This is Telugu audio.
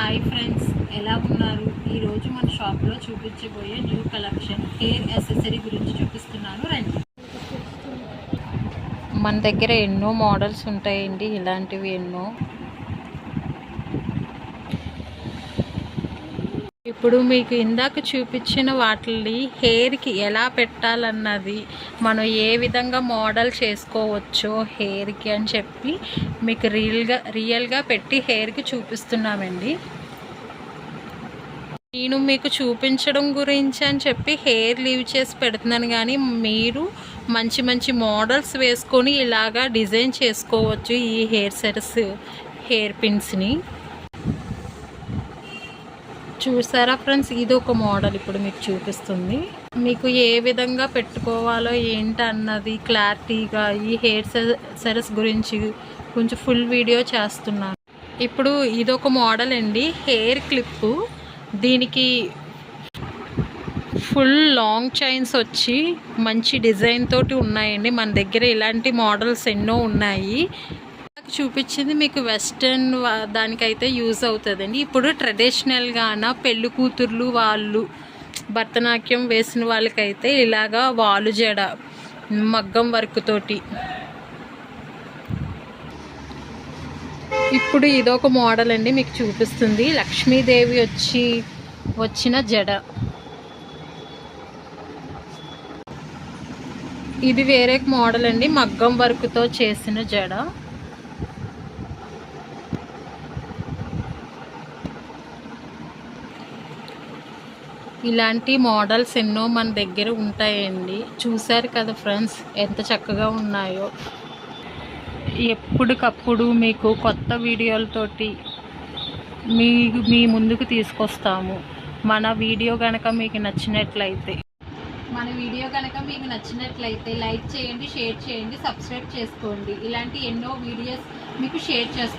హాయ్ ఫ్రెండ్స్ ఎలా ఉన్నారు? ఈరోజు మన షాప్లో చూపించబోయే న్యూ కలెక్షన్ హెయిర్ యాక్సెసరీ గురించి చూపిస్తున్నాను. రండి. మన దగ్గర ఎన్నో మోడల్స్ ఉంటాయండి. ఇలాంటివి ఎన్నో. ఇప్పుడు మీకు ఇందాక చూపించిన వాటిని హెయిర్కి ఎలా పెట్టాలన్నది మనం ఏ విధంగా మోడల్ చేసుకోవచ్చో హెయిర్కి అని చెప్పి మీకు రియల్గా రియల్గా పెట్టి హెయిర్కి చూపిస్తున్నామండి. నేను మీకు చూపించడం గురించి అని చెప్పి హెయిర్ లీవ్ చేసి పెడుతున్నాను కానీ మీరు మంచి మంచి మోడల్స్ వేసుకొని ఇలాగా డిజైన్ చేసుకోవచ్చు ఈ హెయిర్ సెట్స్ హెయిర్ పిన్స్ని. చూసారా ఫ్రెండ్స్? ఇది ఒక మోడల్ ఇప్పుడు మీకు చూపిస్తుంది. మీకు ఏ విధంగా పెట్టుకోవాలో ఏంటి అన్నది క్లారిటీగా ఈ హెయిర్ సెరస్ గురించి కొంచెం ఫుల్ వీడియో చేస్తున్నాను. ఇప్పుడు ఇది ఒక మోడల్ అండి. Hair clip. దీనికి ఫుల్ లాంగ్ చైన్స్ వచ్చి మంచి డిజైన్ తోటి ఉన్నాయండి. మన దగ్గర ఇలాంటి మోడల్స్ ఎన్నో ఉన్నాయి. చూపించింది మీకు వెస్ట్రన్ దానికైతే యూజ్ అవుతుందండి. ఇప్పుడు ట్రెడిషనల్గాన పెళ్ళి కూతుర్లు వాళ్ళు భరతనాట్యం వేసిన వాళ్ళకైతే ఇలాగా వాలు జడ మగ్గం వర్క్తోటి ఇప్పుడు ఇదొక మోడల్ అండి మీకు చూపిస్తుంది. లక్ష్మీదేవి వచ్చి వచ్చిన జడ. ఇది వేరే మోడల్ అండి. మగ్గం వర్క్తో చేసిన జడ. ఇలాంటి మోడల్స్ ఎన్నో మన దగ్గర ఉంటాయండి. చూశారు కదా ఫ్రెండ్స్ ఎంత చక్కగా ఉన్నాయో. ఎప్పటికప్పుడు మీకు కొత్త వీడియోలతోటి మీ మీ ముందుకు తీసుకొస్తాము. మన వీడియో కనుక మీకు నచ్చినట్లయితే. మన వీడియో కనుక మీకు నచ్చినట్లయితే లైక్ చేయండి షేర్ చేయండి సబ్స్క్రైబ్ చేసుకోండి. ఇలాంటి ఎన్నో వీడియోస్ మీకు షేర్ చేస్తాం.